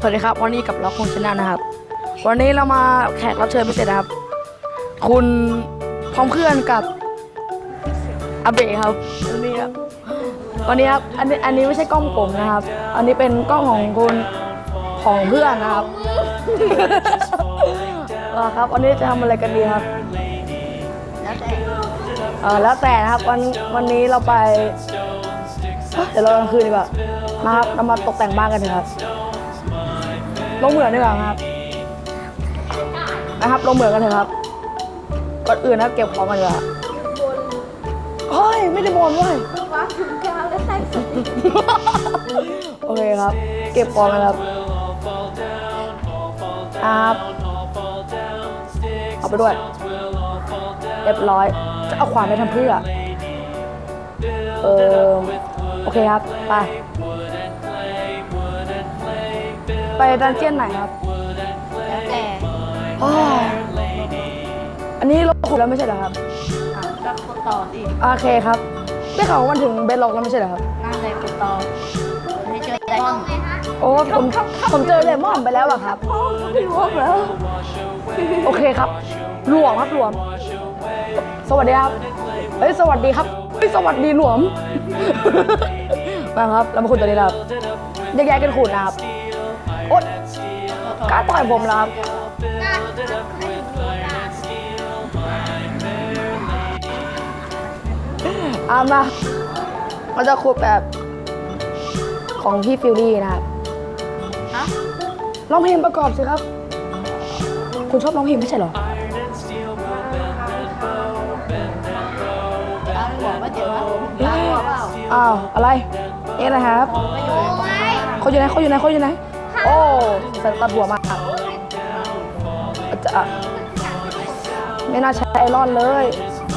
สวัสดีครับ วันนี้กับล็อกคงชนะนะครับ วันนี้เรามาแขกรับเชิญพิเศษนะครับ คุณพร้อมเพื่อนกับอาเบะครับวันนี้ครับวันนี้ครับอันนี้อันนี้ไม่ใช่กล้องผมนะครับ อันนี้เป็นกล้องของคุณของเพื่อนนะครับอ่าครับวันนี้จะทำอะไรกันดีครับแล้วแต่เออแล้วแต่นะครับวันวันนี้เราไปเอ้ยเดี๋ยวเรากลางคืนดีกว่ามาครับเรามาตกแต่งบ้านกันเถอะครับ ลงเหมืองดีกว่าครับนะครับ ลงเหมืองกันเถอะครับก่อนอื่นนะครับเก็บของกันดีกว่าเฮ้ยไม่ได้บนเว้ยว่าถึงกาวและใส่สุดโอเคครับ เก็บของกันครับครับเอาไปด้วยเรียบร้อยจะเอาขวานไปทำเพื่อเออโอเคครับ ไป ไปดันเจียนไหนครับแล้วแต่อ้าวอันนี้เราขุดแล้วไม่ใช่เหรอครับ อะก็ขุดต่อสิโอเคครับได้ข่าวว่ามันถึงเบสล็อกแล้วไม่ใช่เหรอครับ นั่นเลยขุดต่อให้เจอไดมอนด์โอ้ผมผมเจอเลมอนไปแล้วอะครับพี่รวมแล้ว โอเคครับ หลวมครับหลวม สวัสดีครับ เฮ้ยสวัสดีครับเฮ้ยสวัสดีหลวม มาครับ เรามาขุดตัวนี้นะครับแยกๆกันขุดนะครับ โอ๊ยกล้าต่อยผมแล้วครับเอามาเราจะขุดแบบของพี่ฟิลลี่นะครับฮะร้องเพลงประกอบสิครับ คุณชอบร้องเพลงไม่ใช่เหรอตามบอกว่าเดี๋ยวว่าตามบอกเปล่าอ้าว อะไร เอ๊ะนะครับไม่อยู่ในบ้านเขาอยู่ไหนเขาอยู่ไหนเขาอยู่ไหน โอ้ใส่ตัดหัวมากอาจจะไม่น่าใช้ไอรอนเลย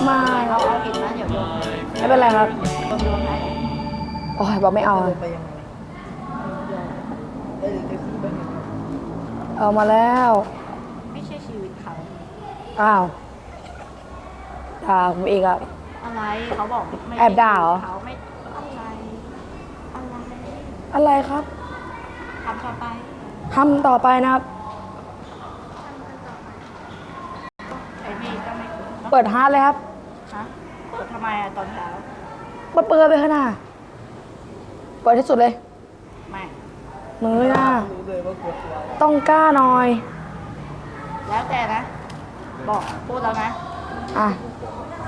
ไม่เราเอาหินมาเดี๋ยวโยนไม่เป็นไรครับโยนโยนให้โอ้ยบอกไม่เอาอะเอามาแล้ว ไม่ใช่ชีวิตเขาอ้าวด่าผมอีกอะอะไรเขาบอกไม่แอบด่าเหรอเขาไม่อะไรอะไรอะไรครับทำต่อไปทำต่อไปนะครับ ไอ้นี่ก็ไม่ขุดเปิดฮาร์ดเลยครับ ฮะเปิดทำไมอะตอนเช้าเปิดเปิดไปข้างหน้าเปิดที่สุดเลยไม่มือหน้าต้องกล้าหน่อย แล้วแต่นะ บอกพูดแล้วนะอะ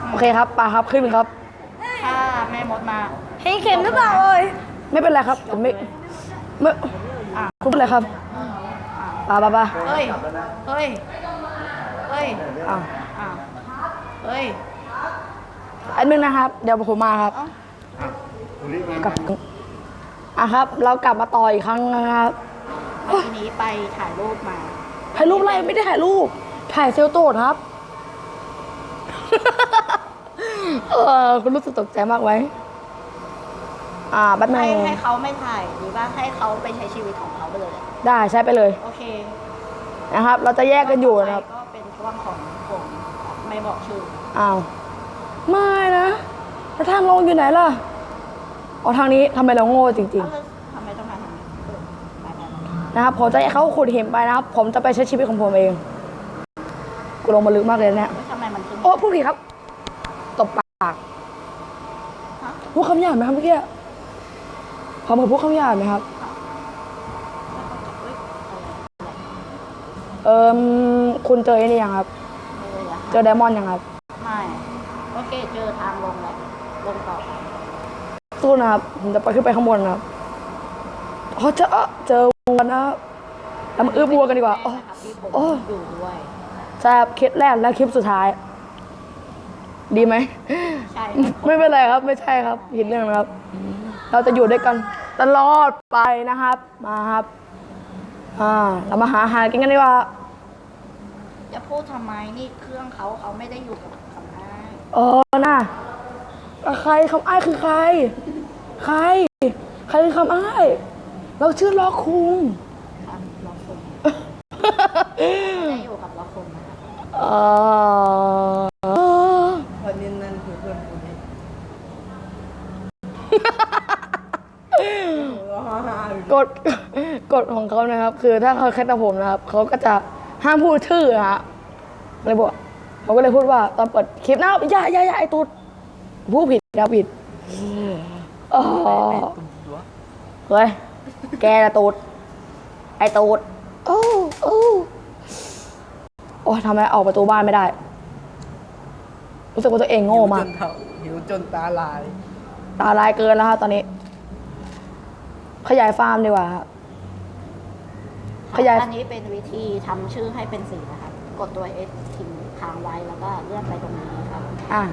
โอเคครับปลาครับขึ้นครับ ถ้าแม่มดมาเฮ้ยเข็มหรือเปล่าเอ่ยไม่เป็นไรครับผมไม่ไม่ อะคุณเป็นไรครับอะปลาปลาปลาเฮ้ยเฮ้ยเฮ้ยอะอะเฮ้ยอันนึงนะครับ เดี๋ยวผมมาครับเอ้ากลับอะครับ เรากลับมาต่ออีกครั้งนะครับทีนี้ไปถ่ายรูปมา ถ่ายรูปอะไรไม่ได้ถ่ายรูป ถ่ายเซลโตดครับ เออคุณรู้สึกตกใจมากไหม อ่าแป๊บนึให้งให้เขาไม่ถ่ายหรือว่าให้เขาไปใช้ชีวิตของเขาไปเลยได้ใช้ไปเลยโอเคนะครับ เราจะแยกกันอยู่นะครับก็เป็นช่วงของผมไม่บอกชื่ออ้าวไม่นะแล้วทางลงอยู่ไหนล่ะอ๋อทางนี้ทำไมเราโง่จริงเอาเลยทำไมต้องมาทำนี้เออไปไปไปๆนะครับผมจะให้เขาขุดเห็นไปนะครับ ผมจะไปใช้ชีวิตของผมเอง กูลงมาลึกมากเลยนะเนี่ยแล้วทำไมมันขึ้นโอ้พูดผิดครับ ตบปากฮะ พูดคำหยาบไหมครับเมื่อกี้ ผมขอพูดคำหยาบไหมครับเฮ้ยเอิมคุณเจอไอ้นี่ยังครับอะไรเลยอะเจอไดมอนด์ยังครับ ไม่โอเคเจอทางลงแล้วลงต่อสู้นะครับผมจะไปขึ้นไปข้างบนนะครับอ๋อเจอเจอวัวนะครับแล้วมาอื้อบัวกันดีกว่าอ๋อนะครับที่ผมโอ้ อยู่ด้วยใช่ครับคลิปแรกและคลิปสุดท้าย ดีไหม ใช่ไม่เป็นไรครับ ไม่ใช่ครับผิดเรื่องนะครับ เราจะอยู่ด้วยกันตลอดไปนะครับ มาครับ อ่า เรามาหาอาหารกินกันดีกว่า จะพูดทำไมนี่เครื่องเขาเขาไม่ได้อยู่กับสำนักเออน่ะแล้วใครคำอ้ายคือใคร ใคร ใครคือคำอ้าย เราชื่อล้อคุง ครับล็อกคนไม่ได้อยู่กับล็อกคนนะครับ เออ วันนี้นั่นคือเพื่อนคนนี้ ก ฎกฎของเขานะครับ คือถ้าเขาแคสกับผมนะครับเขาก็จะห้ามพูดชื่อนะฮะเลยบอกผมก็เลยพูดว่าตอนเปิดคลิปนะอย่าอย่าอย่าไอตูดพูดผิดนะผิดอ๋อเฮ้ยแกนะตูดไอตูดโอ้โอ้โอ้ยทำไมออกประตูบ้านไม่ได้ รู้สึกว่าตัวเองโง่มากหิวจนเท่าหิวจนตาลาย ตาลายเกินแล้วครับตอนนี้ ขยายฟาร์มดีกว่าครับ ขยาย อันนี้เป็นวิธีทำชื่อให้เป็นสีนะครับ กดตัว S ทิ้งค้างไว้แล้วก็เลื่อนไปตรงนี้ครับ อะ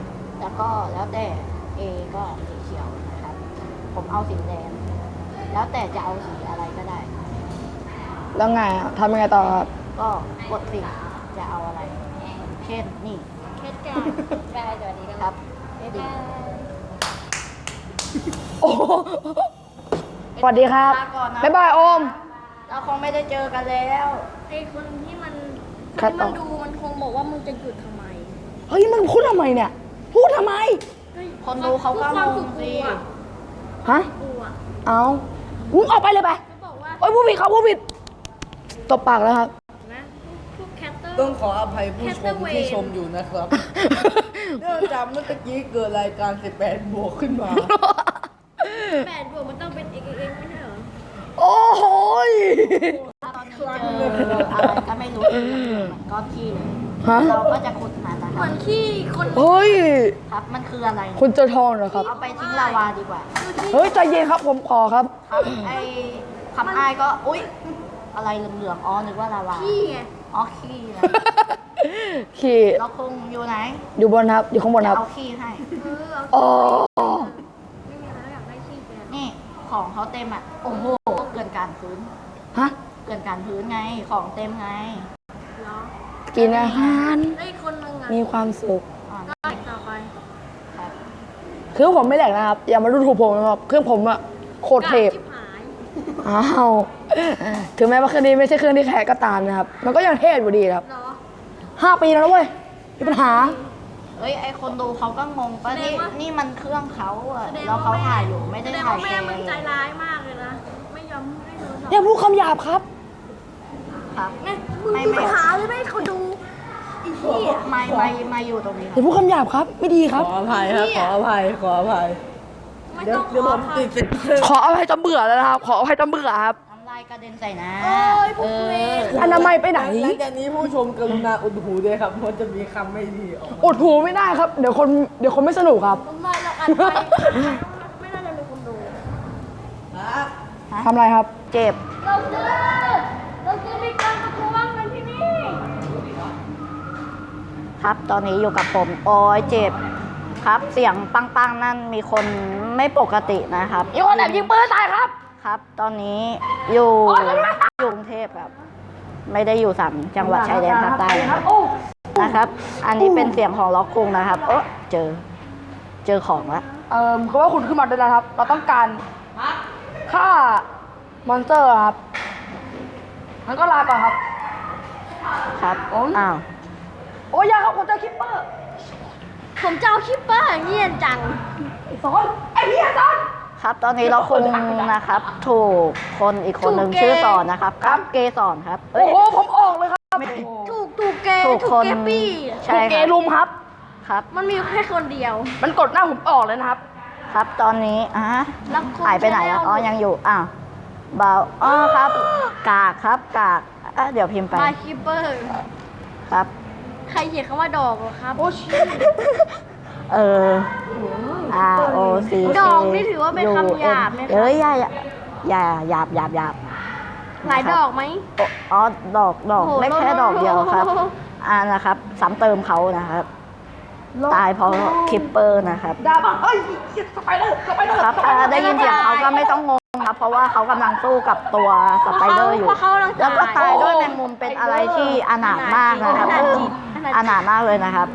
แล้วก็แล้วแต่ A ก็สีเขียวนะครับ ผมเอาสีแดง แล้วแต่จะเอาสีอะไรก็ได้ แล้วไงอะทำยังไงต่อครับ ก็กดสีจะเอาอะไร เช่นนี่ เคสแกแกสวัสดีครับดี โอ้โห สวัสดีครับลาก่อนนะบ๊ายบายโอม เราคงไม่ได้เจอกันแล้วไอ้คนที่มันครับที่มันดูมันคงบอกว่ามึงจะหยุดทำไมเฮ้ยมึงพูดทำไมเนี่ย พูดทำไม คนดูเขาก็ความงสุงขสิกูอะฮะกูอะเอามึงออกไปเลยไปเขาบอกว่าโอ้ยพูดผิดครับพูดผิดตบปากแล้วครับ นะพวกแคตเตอร์ ต้องขออภัยผู้ชม Cataway ที่ชมอยู่นะครับ เนื่องจากเมื่อกี้เกิดรายการ 18 บวกขึ้นมา แปดบวกมันต้องเป็นเอกเองไม่ใช่เหรอโอ้โหยตอนนี้เจออะไรก็ไม่รู้ที่เหมือนก้อนขี้เลยฮะเราก็จะขุดมันนะเหคมืรัอบนขี้คนเฮ้ยครับ มันคืออะไรคุณเจอทองเหรอครับ เอาไปทิ้งลาวาดีกว่า เฮ้ยใจเย็นครับผมขอครับ ครับไอ้คำอ้ายก็อุ๊ย อะไรเหลืองๆอ๋อนึกว่าลาวาขี้ไงอ๋อขี้นะขี่เราคงอยู่ไหนอยู่บนครับ อยู่ข้างบนจะครับ เอาขี้ให้ เออเอา อ๋อ ของเขาเต็มอะ โอ้โห เกินการพื้น ฮะ เกินการพื้นไง ของเต็มไงเหรอกินอาหาร ได้อีกคนนึงอะมีความสุข อ่อนได้ต่อไปครับคือผมไม่แหลกนะครับ อย่ามาดูถูกผมนะครับเครื่องผมอะโคตรเทพ ชิบหายอ้าว ถึงแม้ว่าเครื่องนี้ไม่ใช่เครื่องที่แขกก็ตามนะครับ มันก็ยังเทพอยู่ดีครับ เหรอห้าปีแล้วนะเว้ยมีปัญหา เอ้ยไอคนดูเขาก็งงป่ะแสดนี่งว่านี่มันเครื่องเขาอะแสดงแล้วว่าเขาแม่ถ่ายอยู่ไม่ได้แสดงถ่าว่ายแม่แกมึงใจร้ายมากเลยนะ ไม่ยอมให้โทรศัพท์ อย่าพูดคำหยาบครับ ครับแม่มึงไม่มึงไม่ไปหาเลยไม่ให้เขาดูไอ้เหี้ยไม่ไม่ไม่อยู่ตรงนี้คอรับย่าพูดคำหยาบครับ ไม่ดีคขรับ ออภัยครับ ขออภัย ขออภัย ไม่เดี๋ยวต้องขเดี๋ยวอผมค่ะติดเซ็นเซอร์ขออภัยจนเบื่อแล้วนะครับ ขออภัยจนเบื่อครับน้ำลายกระเด็นใส่หนะโอ้ยพวกกูเองอนามัยไปไหน หลังจากนี้ผู้ชมกรุณาอุดหูด้วยครับเพราะจะมีคำไม่ดีออกมาอดหูไม่ได้ครับ เดี๋ยวคน เดี๋ยวคนไม่สนุกครับทำไมเราอัดไปไม่น่าจะมีคนดูทำอะไรครับ เจ็บ เราซื้อ เราซื้อมีการประท้วงกันที่นี่ ครับ ตอนนี้อยู่กับผม โอ้ยเจ็บ ครับ เสียงปังๆ นั่นมีคนไม่ปกตินะครับ มีคนแอบยิงปืนใส่ครับ ครับ ตอนนี้อยู่อยู่กรุงเทพครับ ไม่ได้อยู่สามจังหวัดชายแดนภาคใต้นะครับโอ้นะครับ อันนี้เป็นเสียงของล็อกคุงนะครับเออเจอ เจอของละเอ่อคือว่าคุณขึ้นมาด้วยนะครับ เราต้องการฆ่ามอนสเตอร์ครับงั้นก็ลาก่อนครับ ครับอ๋ออ้อ้าวโอ้ยอยาครับผมเจอคิปเปอร์ ผมจะเอาคิปเปอร์เงียนจังไอ้สอนไอ้พี่สอน ครับ ตอนนี้ล็อกคุงนะครับ ถูกคนอีกคนหนึ่งถูกเกย์ชื่อสอนนะครับครับเกสอนครับเอ้โอ้ย โหผมออกเลยครับถูกถูกเกย์ถูถูกกคนเกย์ปี้ ใช่ถูกเกครับลุมครับ ครับ มันมีแค่คนเดียว มันกดหน้าผมออกเลยนะครับ ครับตอนนี้อะล็อกคุงหายไปไหนแล้วอ๋อ ยังอยู่ อ้าวเบาอ๋อครับ กากครับกากอะเดี๋ยวพิมพ์ไป มาคิปเปอร์ ครับ ใครเขียนคำว่าดอกเหรอครับ โอ้ชิ เออ R O C K ดอกนี่ถือว่าเป็นคำหยาบไหมคะ เอ้ยอย่าอย่าอย่าหยาบหยาบหยาบหลายดอกไหมโออ๋อดอกดอกโอ้โหได้แค่ดอกเดียวครับโอ้โหอ่านะครับซ้ำเติมเขานะครับ ตายเพราะคิปเปอร์นะครับดาบอะเฮ้ยสไปเดอร์สไปเดอร์ครับถ้าได้ยินเสียงเขาก็ไม่ต้องงงครับ เพราะว่าเขากำลังสู้กับตัวสไปเดอร์อยู่เพราะเขากำลังแล้วก็ตาตายยด้วยแมงมุมเป็นอะไรที่อนาถมากนะครับอนาถจริงอนาถมากเลยนะครับ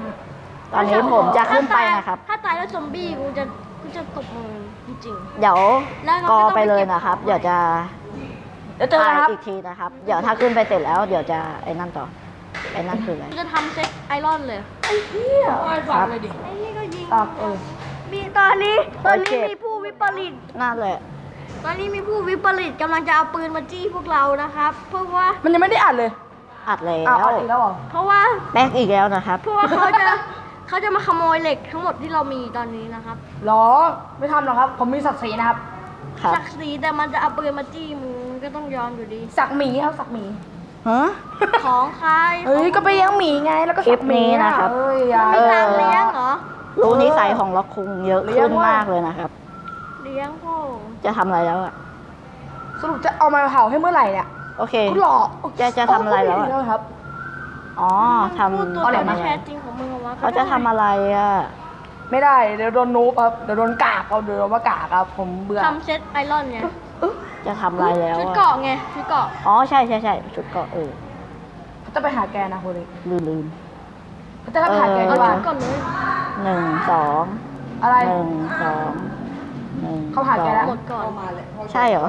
ตอนนี้ผมจะขึ้นไปนะครับ ถ้าตายแล้วซอมบี้กูจะกูจะตบมือจริง เดี๋ยวแล้วเรากอไม่ต้องไปเลยไปเก็บนะครับของ เดี๋ยวจะเดี๋ยวเจอกันครับอีกทีนะครับ เดี๋ยวถ้าขึ้นไปเสร็จแล้ว เดี๋ยวจะไอ้นั่นต่อ ไอ้นั่นคืออะไร ๆกูจะทำเซ็กไอรอนเลยครับไอ้นี่ก็ยิง ตักเออ มีตอนนี้ตอนนี้โอเค มีผู้วิปริต นั่นแหละ ตอนนี้มีผู้วิปริตกำลังจะเอาปืนมาจี้พวกเรานะครับ เพราะว่า มันยังไม่ได้อัดเลยอัดแล้อ้าววอัดอีกแล้วเหรอ เพราะว่า แป๊กอีกแล้วนะครับ เพราะว่าเขาจะ เขาจะมาขโมยเหล็กทั้งหมดที่เรามีตอนนี้นะครับหรอ ไม่ทำหรอกครับ ผมมีศักดิ์ศรีนะครับ ครับ ศักดิ์ศรีแต่มันจะเอาปืนมาจี้มึงก็ต้องยอมอยู่ดีสักหมีครับสักหมีฮะ ของใครเฮ้ยก็ไปเลี้ยงหมีไงแล้วก็สักหมีคลิปนี้นะครับ เอ้ยอย่าไม่ทางเลี้ยงเหรอ รู้นิสัยของล็อกคุงเยอะเลี้ยขึ้งนว่ะมากเลยนะครับ เลี้ยงพ่อจะทำอะไรแล้วอะ สรุปจะเอามาเผาให้เมื่อไหร่เนี่ยโอเค คุณหลอกจะจะทำอะไรแล้วอะโยครับ อ๋อทพูดำตัวเอาเหรีตยนญมาที่แท้จริงของมึงออกมาเขาจะทำอะไรอะ ไม่ได้เดี๋ยวโดนนูบครับเดี๋ยวโดนกากเอาเดี๋ยวโดนว่ากากครับผมเบื่อทำเซตไอรอนไงจะทำอะไรแล้วชุดอะเกาะไงชุดเกาะอ๋อใช่ใช่ใช่ชุดเกาะเออจะไปหาแกนะโฮลิลืมลืม จะไปหาแกเออที่เอาบ้าชุนดก่อนเลยหนึ่งสองอะไร หนึ่งสองหนึ่งเขาหาแกแล้วสหมองดก่อนเข้ามาเลยใช่เหรอ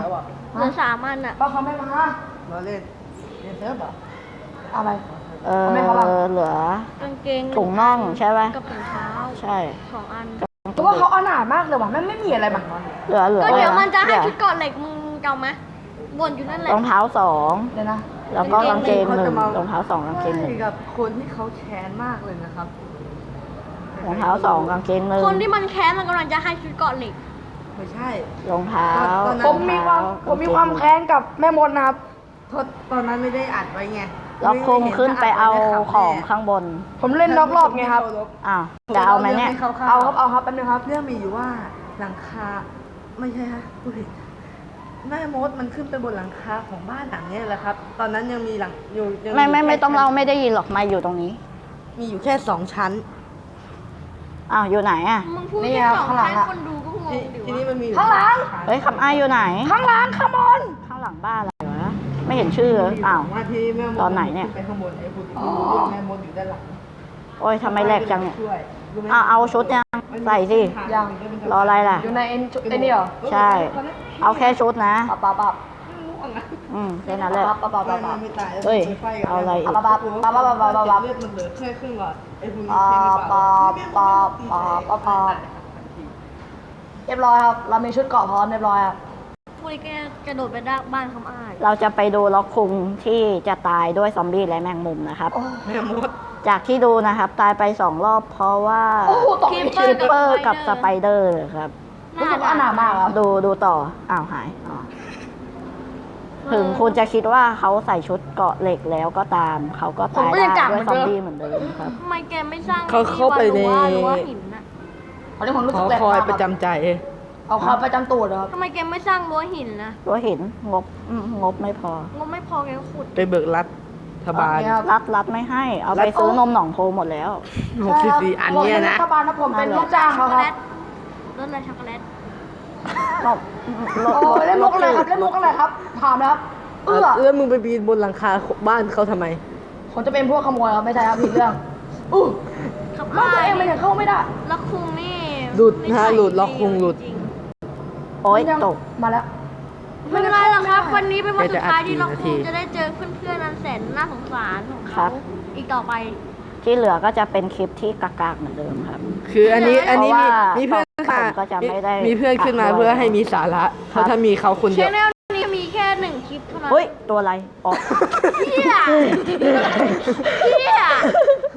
เหลือสามอันอะป้าเขาไม่มาเราเล่นเล่นเซิร์ฟเหรออะไร เออเอาไหมครับอะเหลือกางเกงถุงน่องใช่ไหมกับถุงเท้าใช่สองอัน เพราะว่าเขาเอาหนามากเลยว่ะไม่ไม่มีอะไรมาเหลือเหลือก็เดี๋ยวมันจะให้เดี๋ยชุดเกาะเหล็กมึงเก่าไหมวนอยู่นั่นแหละ รองเท้าสองเดี๋ยวนะแล้วก็กางเกงหนึ่งเขาจะมารองเท้าสองกางเกงหนึ่งกับคนที่เขาแค้นมากเลยนะครับรองเท้าสองกางเกงหนึ่งคนที่มันแค้นมันกำลังจะให้ชุดเกาะเหล็ก ไม่ใช่ รองเท้าตอนนั้นผมมีความ ผมมีความแค้นกับแม่มดนะครับ โทษตอนนั้นไม่ได้อัดไว้ไง ล็อกคุงขึ้นไปเอาของข้างข้างบน ผมเล่นนอกรอบไงครับอ้าวจะเอาไหมเนี่ย เอาครับ เอาครับแป๊บนึงครับ เรื่องมีอยู่ว่าหลังคา ไม่ใช่ฮะพูดผิดแม่มดมันขึ้นไปบนหลังคาของบ้านหลังเนี้ยแหละครับ ตอนนั้นยังมีหลังอยู่ยังไม่ไม่แค่ไม่ต้องชั้นเราไม่ได้ยินหรอกมาอยู่ตรงนี้ มีอยู่แค่สองชั้นอ้าวอยู่ไหนอะมึงพูดนี่แค่อะสองข้างหลังครั้อะงคนดูก็งทีงดิทีนี้วะมันมีอยู่ข้างหลังเฮ้ยคำอ้ายอยู่ไหน ข้างหลังขมอนข้างหลังบ้านอะไรวะ ไม่เห็นชื่อเลยอ้าว ว่าที่แม่มดตอนไหนเนี่ยขึ้ไปข้างบนไอ้ผู้ที่รู้เรื่องแม่มดอยู่ด้านหลังโอ้ยทำไมแหลกจังเนี่ยช่วยรู้ไหมอ้าวเอาชุดยังใส่สิ ยัง รออะไรล่ะ อยู่ในเอ็นจุไอ้นี่เหรอใช่ เอาแค่ชุดนะ ปับปับปับอืมแค่นั้นแหละ ปับปับปับไม่ปับ ไม่ตายเฮ้ยไปฟกับเอาอะไรอีกแม่มดปั๊บปั๊บปั๊บปั๊บปั๊บปั๊บปั๊บเลือดมันเหลือแค่ครึ่งหลอดไอ้ผู้นี้ปัเช็คบหรือเปปัล่าบปับปับปับปับเรียบร้อยครับ เรามีชุดเกราะพร้อมเรียบร้อยครับ พูดแค่กระโดดไปด้านบ้านคำอ้าย เราจะไปดูล็อกคุงที่จะตายด้วยซอมบี้และแมงมุมนะครับ แม่มดจากที่ดูนะครับ ตายไปสองรอบเพราะว่าโอ้โหตกคิอีปกเปอคิร์ปเปอร์กับสไปเดอร์ครับ รู้สึกว่าหนามากครับดูดูต่ออ้าวหายอ๋อถึงคุณจะคิดว่าเขาใส่ชุดเกราะเหล็กแล้วก็ตาม เขาก็ตายได้ด้วยซอมบี้เหมือนเดิมครับ ทำไมแกไม่สร้างเขาเข้าไปในที่ว่ารั้วรั้วหินน่ะตอนนี้ผมรู้ขสึอกแปลกคอยมากประครับจำใจ เอาคอยประจำตูดเหรอครับ ทำไมแกไม่สร้างรั้วหินนะรั้วหินงบอืมงบไม่พองบไม่พอแกก็ขุด ไปเบิกรัฐทบาล โอเคครับ รัดรัดไม่ให้ เอาไปซื้อนมหนองโพหมดแล้ว หกสิบสี่อันเนี่ยนะ ผมเป็นรัฐบาลนะผมเป็นลูกจ้างช็อเขากโกคแลรับ ตรสอะไรช็อกโกแลตรถรถโอ้ยเล่นมุกอะไรครับเล่นมุกอะไรครับ ถามนะครับ เอื้อแล้วมึงไปปีนบนหลังคาบ้านเขาทำไม ผมจะเป็นพวกขโมยครับไม่ใช่ครับผิดเรื่องอู้ครับลูกตัวเองมันยังเข้าไม่ได้ ล็อกคุงนี่หลุดนะนิสัยหลุดล็อกคุงหลุด จริง โอ๊ยยังตก มาแล้วๆไม่เป็นไรหรอกครับ วันนี้เป็นวันสุดท้ายที่แกจะอัล็ดอกกี่คุงนาทีจะได้เจอเพื่อนๆอันแสนน่าสงสารของครัเขาบ อีกต่อไป ที่เหลือก็จะเป็นคลิปที่กากๆเหมือนเดิมครับ คืออันนี้อันนี้มีเพราะว่ามีเพื่อนผมมาก็จะไม่ได้มีเพื่อนขึ้นมาอัดด้วยเพื่อให้มีสาระเพราะถ้ามีเขาคนชเดียวแนลนี้มีแค่หนึ่งคลิปเท่านั้นเฮ้ย ตัวอะไรอ๋อเฮียเฮีย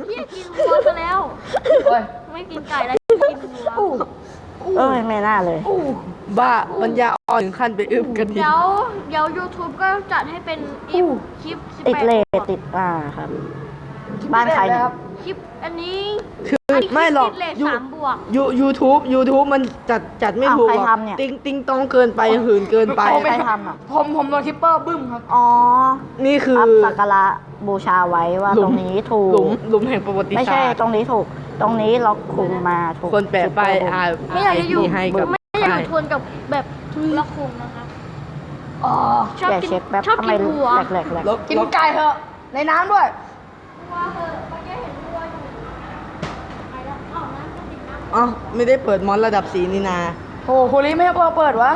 เฮียกินวัวซะแล้วเฮ้ยไม่กินไก่แล้วกินวัว เอ้ยไม่น่าเลยอู้บ้าปัญญาอ่อนถึงขั้นไปอึบกันทีเดี๋ยวเดี๋ยว YouTube ก็จัดให้เป็นอีฟคลิปติด18เลทบวกติดอ่าครับ บ้านใครเนี่ยครับคลิปอันนี้คืออันนี้ไม่หรอกติดเลทยูสามบวก ยูยูทูบยูทูบมันจัดจัดไม่อ้าวถูกใครหรอกทำเนี่ย ติงติงต้องเกินไปหืนเกินไป ใครทำอะ ผมผมโดนคิปเปอร์บึ้มครับ อ๋อนี่คืออัพสักการะบูชาไว้ว่าหลุมตรงนี้ถูกหลุมหลุมแห่งประวัติไม่ศาใช่สตร์ตรงนี้ถูก ตรงนี้ล็อกคุงมาถูกคนแปะไปอ่าไม่อยากจะอยู่ ให้กับ ไม่อยากอยู่ทนกับแบบละคงนะครับอ๋อชอบอย่ากินเช็คแบบชอบทำไมกินวัว แหลกๆแหลกลบกินลบไก่เถอะ ในน้ำด้วยวัวเหอะเมื่อกี้เห็นวัวอยู่ไปแล้วเอาน้ำกระติกน้ำอ๋อไม่ได้เปิดมอนระดับสีนี่นาโอ้โหคุริไม่ให้เปิดเปิดวะ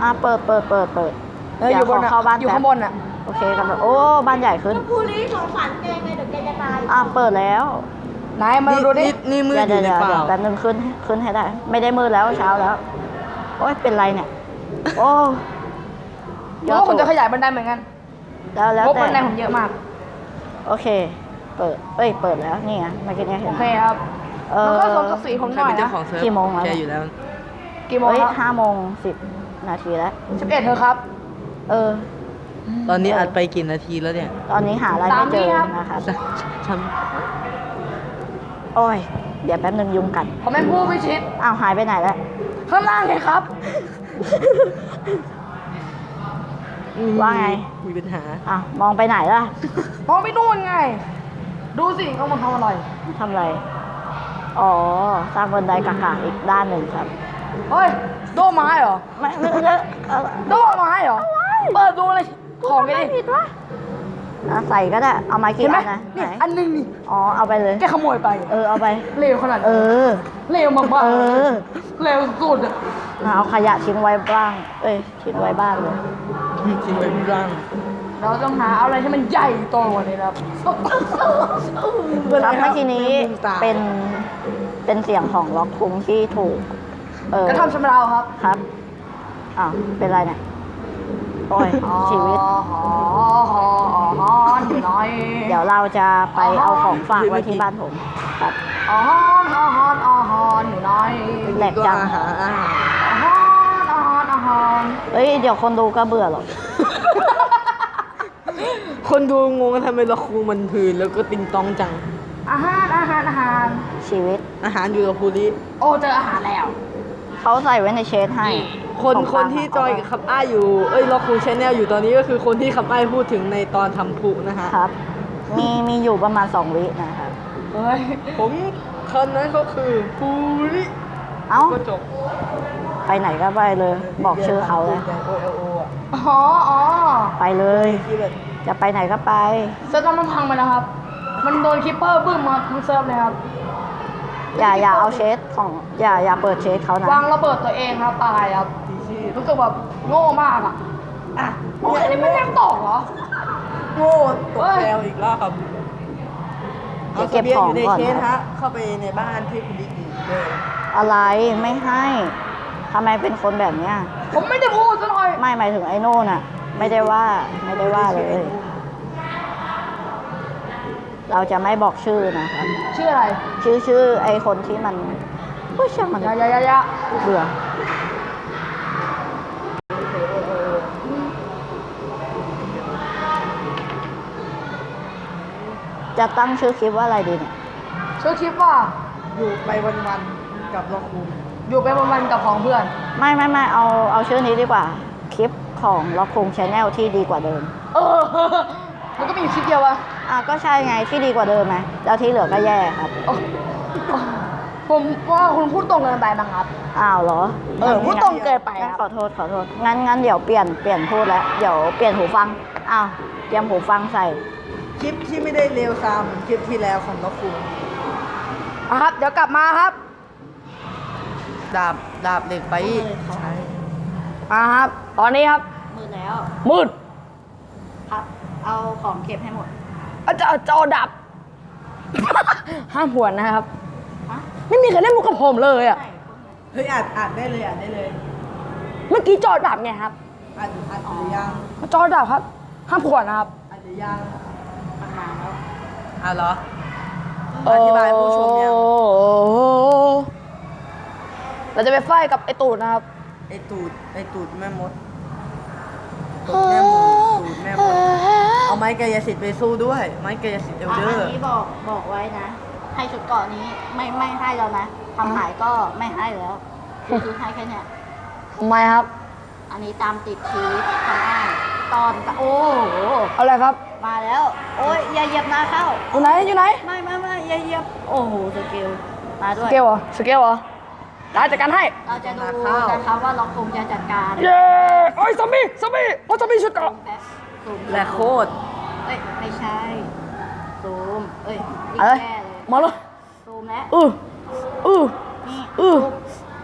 อะเปิดเปิดเปิดเปิดเอออยู่บนดี๋วขอะเข้าบ้านอยู่แป๊ข้างบนอะโอเคกันโอ้บ้านใหญ่ขึ้นผู้นี้สงสารแกไงเดี๋ยวแกจะตาย อะเปิดแล้ว ไหนมาดูดินี่นี่มืดเดี๋ยวอเดี๋ยยู่วในเดี๋ยวเปล่า แป๊บนึงขึ้นขึ้นให้ได้ ไม่ได้มืดแล้วเช้าแล้ว โอ้ยเป็นไรเนี่ย โอ้เพราะว่าผมจะขยายบันไดเหมือนกันแล้วแล้วงบแต่บันไดผมเยอะมาก โอเค เปิดเอ้ยเปิดแล้วนี่ไงเมื่อกี้เนี่ยเห็โอนเคครับเอมันอก็สมศักดิ์ศรีผมหใครน่อยเป็นเจ้านะ ของเซิร์ฟกี่โมงแล้วแกอยู่แล้ว กี่โมงเฮ้ยครับห้าโมงสิบนาทีแล้วสิบเอ็ดเธอครับ เออ ตอนนี้อัดไปกี่นาทีแล้วเนี่ยตอนนี้หาอะไรสาไม่มเจวิอครับ นะครับทำ โอ้ย เดี๋ยวแป๊บนึงยุงกัดผมเป็นผู้พิชิตอ้าวหายไปไหนแล้วข้างล่างไงครับ ว่าไง มีปัญหาอ้าวมองไปไหนล่ะมองไปนู่นไง ดูสิเขามาทำอะไรทำอะไร อ๋อ สร้างบันไดกากๆอีกด้านหนึ่งครับ เฮ้ยโดไม้เหรอไม่ไม่ไม่เออโดไม้เหรอ เปิดดูเลย ของไงดิ ผิดวะ อะใส่ก็ได้ เอาไม้กี่เห็นไหมอันนะนี่ไหนอันหนึงนี่อ๋อ เอาไปเลย แกขโมยไป เออ เอาไป เลวขนาดเอนี้อ เลวมากๆเออเลวสุดอะเอาขยะทิ้งไว้บ้าง เอ้ย ทิ้งไว้บ้างเลยทิ้งไว้ร่างเราต้องหาอะไรที่มันใหญ่โตกว่านี้นะครับ ครับเมื่อกี้นี้เป็น เป็นเสียงของล็อกคุ้งที่ถูก เออกระทำชำเราครับ ครับ อ้าว เป็นไรเนี่ย โอ้ยชีวิตอ๋ออ๋ออ๋ออ๋ออยู่น้อยเดี๋ยวเราจะไปเอาของฝากไว้ที่บ้านผมครับอ๋ออ๋ออ๋ออ๋ออ๋ออยู่น้อยแหลกจังอาหารอาหารอ๋ออ๋ออ๋อเอ้ยเดี๋ยวคนดูก็เบื่อหรอกคนดูงงว่าทำไมเราคูมันพื้นแล้วก็ติงตองจัง อาหารอาหารอาหารชีวิตอาหารอยู่กับภูริโอ้เจออาหารแล้ว เขาใส่ไว้ในเชดให้ คนของคนฝากที่ขงจอยเขากับคับอ้ายอยู่ เอ้ยเราคูชแนลอยู่ตอนนี้ก็คือคนที่คับอ้ายพูดถึงในตอนทำผูนะฮะ ครับ มีมีอยู่ประมาณสองวินะครับ เฮ้ยผมคนนั้นก็คือภูริเอ้า ก็จบไปไหนก็ไปเลย บอกชื่อเขาเลย โอเอลโออะอ๋ออ๋อไปเลย ที่แบบจะไปไหนก็ไป เซิร์ฟนั้นมันพังไปแล้วครับ มันโดนคิปเปอร์บึ้มมาทั้งเซิร์ฟเลยครับ อย่าอย่าเอาเชดของอย่าอย่าเปิดเชดเขานะวางระเบิดตัวเองครับตายครับดีชีพรู้สึกแบบโง่มากอะอะโอ้ยอันนี้มันยังตอกเหรอ โง่ตกแล้วอีกรอบครับเดี๋ยวเก็บของยู่ในก่อนเชนนะฮะเข้าไปในบ้านที่คุณดิ๊กอยู่เลยอะไรไม่ให้ทำไมเป็นคนแบบเนี้ยผมไม่ได้พูดซะหน่อย ไม่หมายถึงไอ้โน่นน่ะ ไม่ได้ว่าไม่ได้ว่าเลย เราจะไม่บอกชื่อนะครับชื่ออะไรชื่อชื่อไอ้คนที่มันผู้ช่างมันยายายายาเบื่อจะตั้งชื่อคลิปว่าอะไรดีเนี่ยชื่อคลิปว่าอยู่ไปวันๆกับล็อกคูอยู่ไปวันๆกับของเพื่อน ไม่ไม่ไม่เอาเอาชื่อนี้ดีกว่า คลิปของล็อกคุงชาแนลที่ดีกว่าเดิม เออ มันก็มีอยู่คลิปเดียวอะ อะก็ใช่ไงที่ดีกว่าเดิมไหมแล้วที่เหลือก็แย่ครับโอ้โอ้ผมว่าคุณพูดตรงเกินไปมั้งครับ อ้าวเหรอเออพูดตรงเกินไปงั้นครับขอโทษขอโทษงั้นงั้นเดี๋ยวเปลี่ยนเปลี่ยนพูดแล้วเดี๋ยวเปลี่ยนหูฟังอ้าวเตรียมหูฟังใส่ คลิปที่ไม่ได้เร็วซ้ำคลิปที่แล้วของล็อกคูอะครับ เดี๋ยวกลับมาครับ ดาบดาบเหล็กไปใช้มาครับ ตอนนี้ครับ มือแล้ว มืด ครับ เอาของเก็บให้หมด อาจจะจอดับ ห้ามหวนนะครับฮะไม่มีใครเล่นมุกกับผมเลยอะ เฮ้ยอ่านอ่านได้เลยอ่านได้เลยเมื่อกี้จอดับไงครับ อ่านอ่านหรือยังจอดับครับ ห้ามหวนนะครับ อ่านหรือยังมันมาแล้วอ่านเหรออธิบายผู้ชมยังโอ้เราจะไปไฟกับไอตูดนะครับ ไอตูดไอตูดแม่มดตูดแม่มดตูดแม่มด เอาไม้กายสิทธิ์ไปสู้ด้วย ไม้กายสิทธิ์เอลเดออันร์นี้บอกบอกไว้นะ ให้ชุดเกราะนี้ไม่ไม่ให้แล้วนะทำหายก็ไม่ให้แล้วคือให้แค่เนี้ยทำไมครับ อันนี้ตามติดชีวิตทำให้ตอนโอ้โหเอาอะไรครับมาแล้ว โอ้ยอย่าเหยียบหน้าเข้า อยู่ไหนอยู่ไหนไม่ไม่ไม่อย่าเหยียบโอ้โหสเกลมาสด้วย เกลเหรอสเกลเหรอได้จัดการให้ เราจะดูนะครับว่าล็อกคงจะจัดการเย้โอ้ยซอมบี้ซอมบี้โอ้ยซอมบี้ชุดเกราะแบ็ คซูมและโคตร เอ้ยไม่ใช่ซูมเอ้ยรีบอะไร แก้เลยมาเลยซูมแล้วอืออือ นี่อือซูม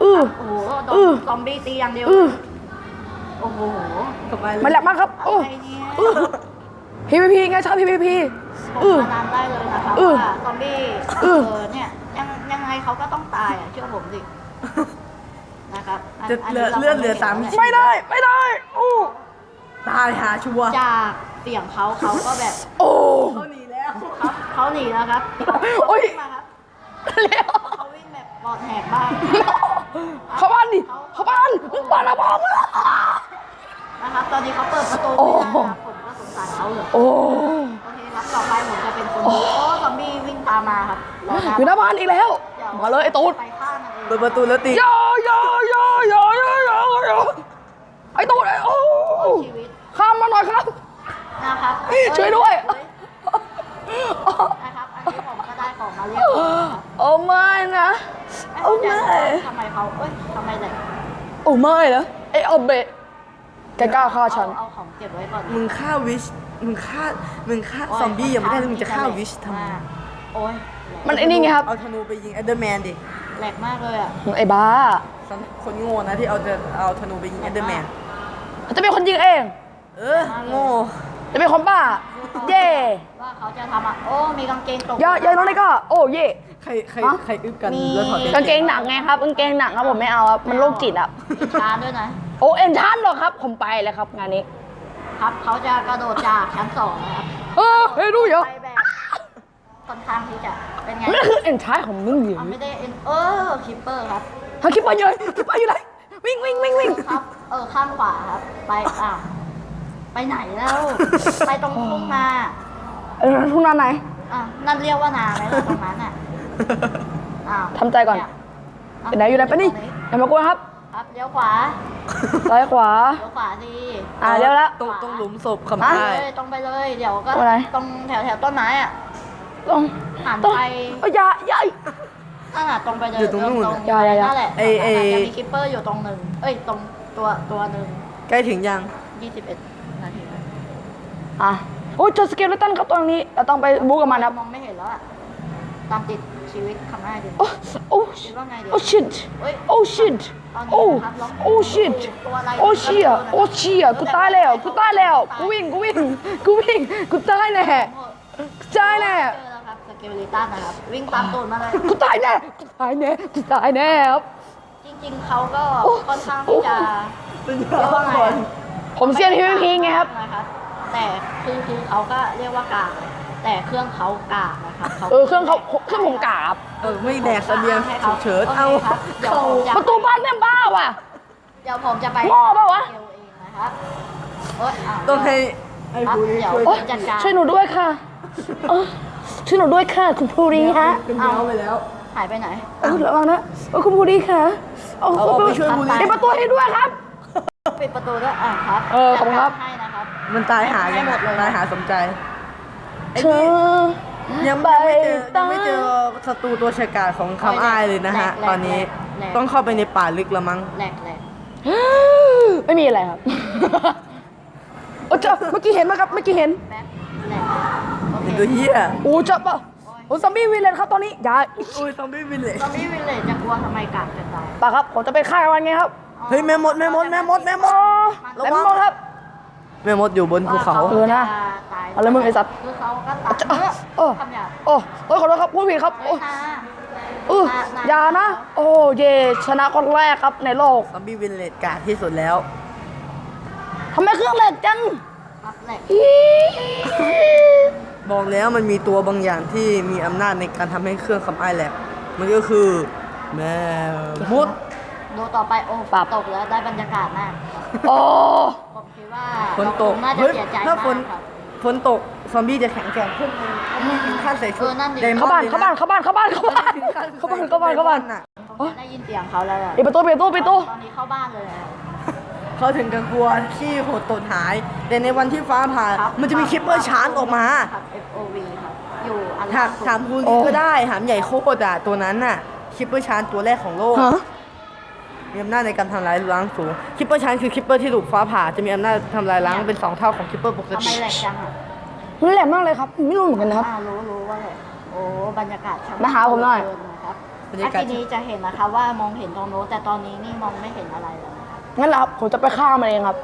อือโอ้โหโดอือนซอมบี้ตีอย่างเดียว อือโอ้โหต่อไปเลยมันแหลกมากครับอะอือไรเนี่ยอือ PVP ไงชอบ PVP ผมอือมานานได้เลยนะคะอือว่าซอมบี้อืเออ อเนี่ยยังยังไงเขาก็ต้องตายอะเชื่อผมดิ นะครับนะครับนจะนเหลืนี้อราเลือดเหลือก็สามห็นไม่ได้ ไม่ได้โอ้ ตายหาชัวร์จากเสียงเขาเขาก็แบบโอ้เขาหนีแล้วครับเขาหนีแล้วครับโอ้ยวิ่งมาครับเร็วเขาวิ่งแบบปลอดแหกบ้างเข้าบ้านดิเข้าบ้านมึงบ้านอะบอกมึงอะนะครับตอนนี้เขาเปิดประตูโอ้ไม่ได้นะครับผมก็สงสารเขาเลยโอ้โอเคครับต่อไปผมจะเป็นคนดูโอ้ซอมบี้วิ่งตามมาครับรอนะอยู่หน้าบ้านอีกแล้วมาเลยไอ้ตูดไปฆ่ามันเองเปิดประตูแล้วตียอยอยอยอยอยอไอ้ตูดไอ้โอ้ชีวิตข้ามมา หน่อยครับ นะครับช่วยด้วยเอ้นะครับ อันนี้ผมก็ได้ของมาเรียบร้อยครับโอ้ไม่นะไม่โอ้เข้าใจไม่ว่าทำไมเขาเอ้ยทำไมเลยโอ้ไม่นะไอ้ออบเบะแกกล้าฆ่าฉันเอาของเก็บไว้ก่อนมึงฆ่าวิช มึงฆ่า มึงฆ่าซอมบี้ยังไม่ได้เลยมึงจะฆ่าวิชทำไมโอ้ยมันไอ้นี่ไงครับ เอาธนูไปยิงเอเดอร์แมนดิแหลกมากเลยอะไอ้บ้าสำหรับคนโง่นะที่เอาจะเอาธนูไปยิงเอเดอร์แมนจะเป็นคนยิงเอง เออโง่จะเป็นคนบ้า เย่ว่าเขาจะทำอะ โอ้มีกางเกงตกอย่าอย่าน้องนี่ก็ โอ้เย่ใครใครฮะใครอึบกันมี แล้วถอดกางเกงหนังไงครับกางเกงหนังครับผมไม่เอาครับมันโรคจิตอะมีชาด้วยนะ โอ้เอ็นชันหรอครับผมไปเลยครับงานนี้ครับเขาจะกระโดดจากชั้นสองนะครับเออเฮ้ยรู้เยอะไปแบบค่อนข้างที่จะเป็นไงนั่นคือเอ็นชันของมึงอยู่มันไม่ได้เอ็นเออคิปเปอร์ครับฮะคิดไปอยู่ไหนคิดไปอยู่ไหนวิ่งวิ่งวิ่งวิ่งครับ เออข้างขวาครับ ไปอะ ไปไหนแล้ว ไปตรงทุ่งนาเออทุ่งนาไหน อะนั่นเรียกว่านาไหมล่ะตรงนั้นอะอ้าวทำใจก่อน เยอยู่ไหนอยู่ไหนไปนี่อย่ามากลัวครับครับเลี้ยวขวาซ้ายขวา เลี้ยวขวาดี อ่าเดี๋ยวละ ตรงตรงหลุมศพฮะคำได้ เลยตรงไปเลย เดี๋ยวก็อะไร ตรงแถวแถวต้นไม้อะต้องหันต้องไป เอ้ยอย่าอย่านั่นน่ะตรงไปเลยอยู่ตรงนู่นตรอะงอย่าอย่าอย่า นั่นแหละไอ้ไอ้ จะมีคิปเปอร์อยู่ตรงหนึ่งเอ้ยตรงตัวตัวหนึ่งใกล้ถึงยัง ยี่สิบเอ็ดนาทีนะ อะโอ้ยเจอสเกลเลตันครับตรงนี้ เราต้องไปบู๊กับมันครับ มองไม่เห็นแล้วอะตามติดชีวิตคำหน้าอยู่โอ้โอ้คิดว่าไงเดี๋ยวโอ้ชิตเอ้ยโอ้ชิตตอนนี้โอ้นะครับลองโอ้ชิตตัวอะไรโอ้เชียโอ้เชียกูตายแล้ว กูตายแล้ว กูวิ่ง กูวิ่ง กูวิ่ง กูตายแน่กูตายแน่เจอแล้วครับสเกลลิตันนะครับ วิ่งตามตูดมาเลย กูตายแน่ กูตายแน่ กูตายแน่ครับ จริงๆเขาก็ค่อนข้างที่จะเป็นเรียกว่าไงอะผมเซียน PVP ไงครับนะครับ แต่คือคือเขาก็เรียกว่ากากแต่เครื่องเขากากนะครับเออเครื่องเขาเครื่องผมกราบเออไม่แดกเสบียงฉุกเฉินเอาโคครับเดี๋ยวเข้าผมจะประตูบ้านแม่งบ้าว่ะ เดี๋ยวผมจะไปโง่เปล่าวะเกลเองนะครับเอ้ยาวต้องให้ไอ้บุรีเดี๋ยวช่วยโอ๊ยจัดการช่วยหนูด้วยค่ะเออช่วยหนูด้วยค่ะ คุณภูริฮะเป็นเมาไปแล้ว หายไปไหน เออระวังนะเออคุณภูริค่ะเอาเอาเอาไปช่วยภูริ ปิดประตูให้ด้วยครับ ปิดประตูด้วยอะครับเออขอบคุณครับให้นะครับ มันตายหาให้ยังหมดเลย ตายหาสมใจไอ้เธนี่อ ยังไม่เจอยังไม่เจอศัตรูตัวฉกาจของคำอ้ายเลยนะฮะตอนนี้ต้องเข้าไปในป่าลึกละมั้ง แหลกแหลกไม่มีอะไรครับ โอ้เจ้าเมื่อกี้เห็นไหมครับ เมื่อกี้เห็นแบ็คแหลกโอเคเป็นตัวเหี้ยโอ้เจ้าปะโอ้ซอมบี้วิลเลนครับตอนนี้อย่าอุ้ยซอมบี้วินเลยตอนนี้วิลเลจจะกลัวทำไมกากจะตาย ปะครับ ผมจะไปฆ่ามันไงครับ เฮ้ยแม่มดแม่มดแม่มดแม่มอ๋ดอแล้วมันครับ แม่มดอยู่บนภูเขาเออนะตายเอาเลยมึงไอ้สัตว์ คือเขาก็ตายจะเออโอ้คำหยาบโอ้โอ้ยขอโทษครับพูดผิดครับเฮ้โอ้ยนะเอออย่านะ โอ้เย่ชนะคนแรกครับในโลกซอมบี้วินเลดกาดที่สุดแล้วทำไมเครื่องเหล็กจังครับแหลกอี๋บอกแล้วมันมีตัวบางอย่างที่มีอำนาจในการทำให้เครื่องคำอ้ายแหลกมันก็คือแม่มด ดูต่อไปโอ้ฝนตกแล้วได้บรรยากาศมากโอ้ ผมคิดว่าฝนตกเราคงน่าจะเฮ้ยเสียใจถ้ามากฝนครับ ฝนตกซอมบี้จะแข็งแกร่งขึ้นมันถึงขั้นใส่ชุดเออนั่นดิ ไดมเข้าอนบ้านด์ลยะเข้าบ้านเข้าบ้านเข้าบ้านเข้าบ้านถึงขั้นเข้าบ้านเข้าบ้านเข้าบ้านใส่ชุดไดมอนด์น่ะผมจะได้ยินเสียงเขาแล้วอะปิดประตูปิดประตูปิดประตู ตอนนี้เข้าบ้านเลยอะ เขาถึงกับกลัวขี้โหดตนหาย แต่ในวันที่ฟ้าผ่าครับมันจะมีคิปเปอร์ชาร์จออกมาครับ FOV ครับ อยู่อันถาล่ามสุดถามพูลีก็ได้ถามใหญ่โคตรอะตัวนั้นน่ะคิปเปอร์ชาร์จตัวแรกของโลก ฮะ มีอำนาจในการทำลายล้างสูงคิปเปอร์ชาร์จคือคิปเปอร์ที่ถูกฟ้าผ่าจะมีอำนาจทำลายล้างเป็นสองเท่าของคิปเปอร์ปกทำไมติแหลกจังอะมันแหลมมากเลยครับ ไม่รู้เหมือนกันนะครับอ่ารู้รู้ว่าแหลกโอ้บรรยากาศช่งมาหาผมหน่อย เกินะครับบรรยากาศอะทีนี้จะเห็นนะคะว่ามองเห็นตรงโน้นแต่ตอนนี้นี่มองไม่เห็นอะไรแล้วนะครับงั้นแหละครับผมจะไปฆ่ามันเองครับ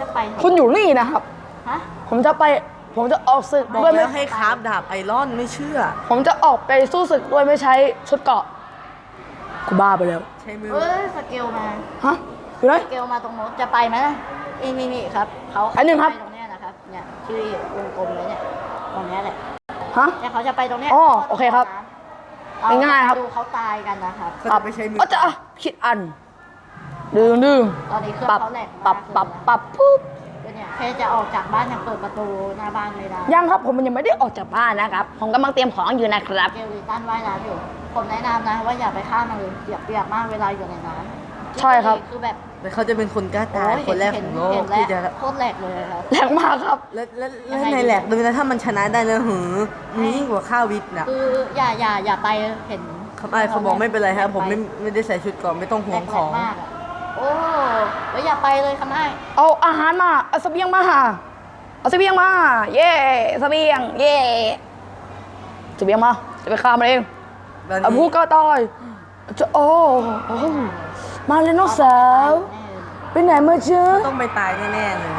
จะไปไหนคุณอยู่นี่นะครับ ฮะผมจะไป ผมจะออกศึกบอกด้วยไม่ แล้วให้คราฟดาบไอรอนไม่เชื่อ ผมจะออกไปสู้ศึกด้วยไม่ใช้ชุดเกราะ กูบ้าไปแล้ว ใช้มือ เอ้ยสเกลมาฮะอยู่ไหน สเกลมาตรงโน้นจะไปไหมล่ะนี่นี่นี่ครับเขาอันหนึ่งครับ ไปตรงเนี้ยนะครับเนี่ยที่วงกลมเลยเนี่ยตรงเนี้ยแหละฮะ เนี่ยเขาจะไปตรงเนี้ยอ๋อโอเคครับเอง่ายๆครับ ดูเขาตายกันนะครับเขาจะไม่ใช้มือก็จะอะคิดอัน ดึงดึงตอนนี้เครื่องปรับเขาแหลกปรับมากปรับเลยนะปรับปุ๊บก็เนี่ยแค่จะออกจากบ้านยังเปิดประตูหน้าบ้านไม่ได้ยังครับผมยังไม่ได้ออกจากบ้านนะครับ ผมกำลังเตรียมของอยู่นะครับ เกลิตันว่ายน้ำอยู่ ผมแนะนำนะ ว่าอย่าไปฆ่ามันเลยเปียกเปียกๆมากเวลาอยู่ในน้ำใช่ครับ คือแบบแต่เขาจะเป็นคนกล้าตายโอ้ยคนแรกเห็ของโลกเห็นที่จะแล้วโคตรแหลกเลยครับ แรงมากครับ แล้วแล้วแล้วยังไงในดีแหลกดูนะถ้ามันชนะได้นะหือมันยิ่งกว่าข้าววิทย์นะคืออย่าอย่าอย่าไปเห็นเขาไอ้เขาบอกไม่เป็นไรครับผมไม่ไม่ได้ใส่ชุดก่อนไม่ต้องห่วงของ แหลกๆมากอะโอ้แล้วอย่าไปเลยคำไอ้เอาอาหารมา เอาเสบียงมา เอาเสบียงมา เย่เสบียง เย่เสบียงมา จะไปฆ่ามันเอง ตอนเอานี้ผู้ก็ตายจะโอ้โอ้มาเลยน้องสาวไปไหนมาเจอต้องไปตายแน่ๆเลย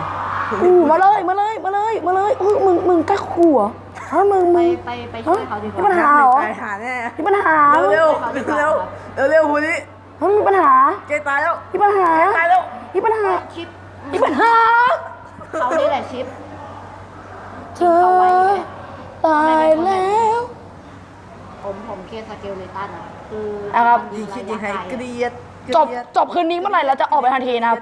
อู้มาเลยมาเลยมาเลยมาเลยอุ้ยมึงมึงใกล้ขู่เหรอฮะมึงไปมึงไปไปช่วยเขาดีกมีปัญว่าหาเหรอตายหาแน่มีปัญหาเร็วเร็วเร็วเร็วเร็วคนนี้มันมีปัญหาแกตายแล้วมีปัญหาตายแล้วมีปัญหาชิปมีปัญหา เขานี่แหละชิป เธอตายแล้ว ผมผมเคสสเกลเลตันอะคืออะครับมันยิงคิดยิงให้ระะเกไกลลียดจบจบคืนนี้เมื่อไหร่เราจะออกไปทันทีนะครับ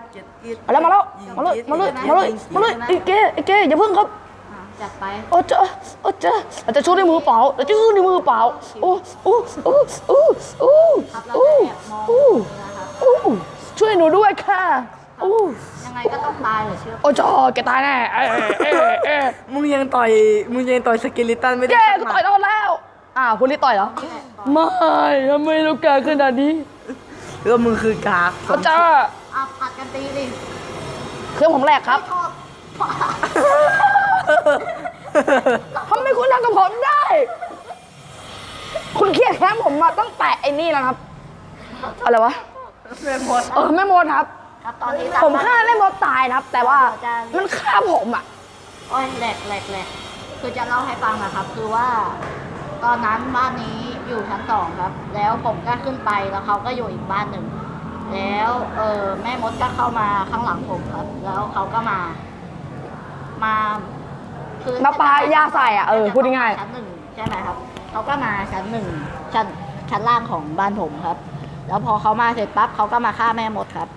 มาแล้วมาแล้วมาเลยมาเลยมาเลยมาเลยไอ้เก้ไอ้เก้อย่าเพิ่งครับอะจัดไปโอ้เจ้าโอ้เจ้าเราจะชูด้วยมือเปล่าเราจะชูด้วยมือเปล่าโอ้โอ้โอ้โอ้โอ้ครับเราโอ้จะแอบมองโอ้นะครับโอ้ช่วยหนูด้วยค่ะโอ้ยังไงก็ต้องตายเหรอเชื่อโอ้จอแกตายแน่เอ้ยเอ้ยเอ้ยมึงยังต่อย มึงยังต่อยสเกลิตันไม่ได้เย้สักกูหมัต่อยดโดนแล้ว อ้าวคุณนี่ต่อยเหรอนี่แหละต่อไม่ทำไมเราแก่ขนาดนี้แล้วมึงคือกากโอ้จ้าอะผัดกันตีดิเครื่องผมแหลกครับโทษทำไมคุณทำกับผมได้ คุณเครียดแค้นผมมาตั้งแต่ไอ้นี่แล้วครับ อะไรวะแม่หมดเออแม่มดครับ ครับตอนนี้ผมฆ่าแม่มดตายนะครับ แต่ว่ามันฆ่าผมอะโอ้ยแหลกแหลกแหลกคือจะเล่าให้ฟังนะครับ คือว่า ตอนนั้นบ้านนี้อยู่ชั้นสองครับ แล้วผมก็ขึ้นไปแล้วเขาก็อยู่อีกบ้านหนึ่ง แล้วเออแม่มดก็เข้ามาข้างหลังผมครับ แล้วเขาก็มา มาคือมาปายาใส่อะเออพูดง่ายๆชั้นหนึ่งใช่ไหมครับเขาก็มาชั้นหนึ่งชั้นชั้นล่างของบ้านผมครับ แล้วพอเขามาเสร็จปั๊บเขาก็มาฆ่าแม่มดครับ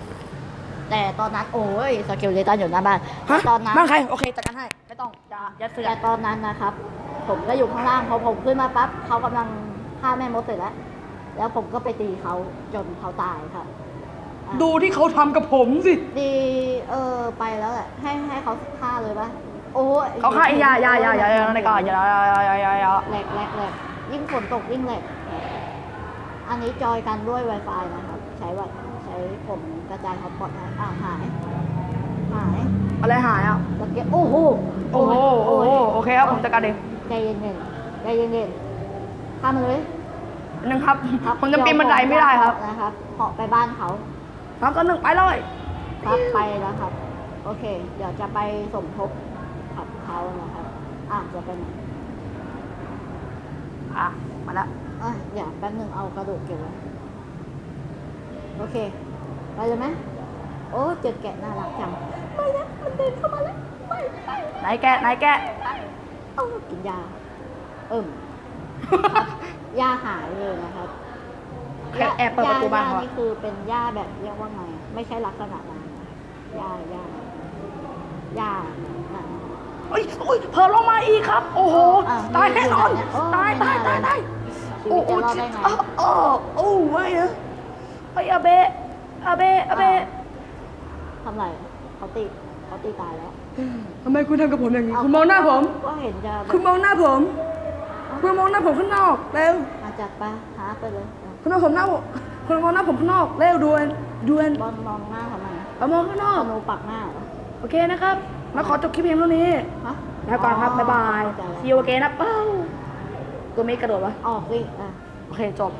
แต่ตอนนั้นโอ้ยสกิลเลตันอยู่หน้าบ้านฮะตอนนั้นบ้านใครโอเคจัดการให้ไม่ต้องอย่าอย่าเสือกแต่ตอนนั้นนะครับ ผมก็อยู่ข้างล่างพอผมขึ้นมาปั๊บเขากำลังฆ่าแม่มดเสร็จแล้ว แล้วผมก็ไปตีเขาจนเขาตายครับอะ ดูที่เขาทำกับผมสิ ดีเออไปแล้วแหละให้ให้เขาฆ่าเลยปะโอ้ยเขาฆ่าอย่าอย่าอย่าอย่าอย่าในก่อนอย่าอย่าอย่าอย่าอย่าแหลกแหลกแหลกยิ่งฝนตกยิ่งแหลกอันนี้จอยกันด้วย Wi-Fi นะครับ ใช้ว่าใช้ผมกระจายฮอตสปอตนะอ้าวหาย หาย อะไรหายอะสเก็ตโอ้โห โอ้โหโอ้โหโอเคครับผมจัดการเอง ใจเย็นๆใจเย็นๆข้ามมาเลยนึงครับ ครับผมจะปีนบันไดไม่ได้ครับ นะครับเหาะไปบ้านเขา ครับก็หนึ่งไปเลยครับไปแล้วครับ โอเค เดี๋ยวจะไปสมทบกับเขานะครับ อะจะเป็นอะ มาแล้วอะเดี๋ยวแป๊บหนึงเอากระดูกเก็บไว้ โอเค ไปเลยไหมโอ้เจอแกะน่ารักจัง ไปนะมันเดินเข้ามาแล้ว ไปไปไหนแกะไหนแกะ เอ้ากินยา เอิ่มครับยาหายเลยนะครับแอบแอบเปิดประตูบ้านยเขานี่คือเป็นหญ้าแบบเรียกว่าไง ไม่ใช่ลักษณะนั้นนะหญ้าหญ้าหญ้าอะเฮ้ยโอ้ยเพิ่มลงมาอีกครับ โอ้โห อะตายแน่นอนโอ้ตายไม่ตายน่าตายเลยตายชีวิตจะรอดได้ไง โอ้โอ้โอ้ไม่นะไอ้อาเบะอาเบะอาเบะทำไรเขาตีเขาตีตายแล้ว ทำไมคุณทำกับผมอย่างนี้ คุณมองหน้าผม ก็เห็นจะแบบคุณมองหน้าผม คุณมองหน้าผมข้างนอกเร็วมาจัดไปหาไปเลยอะคุณมองผมหน้าผมคุณมองหน้าผมข้างนอกเร็วด่วนด่วนบอลมองหน้าทำไมเอามองข้างนอกธนูปักหน้าเหรอโอเคนะครับมาขอจบคลิปเพียงเท่านี้ฮะแล้วก่อนครับ บ๊ายบายเข้ใจแล้ว see you again นะเป้าตัวไม่กระโดดวะ ออกสิอะ โอเค จบ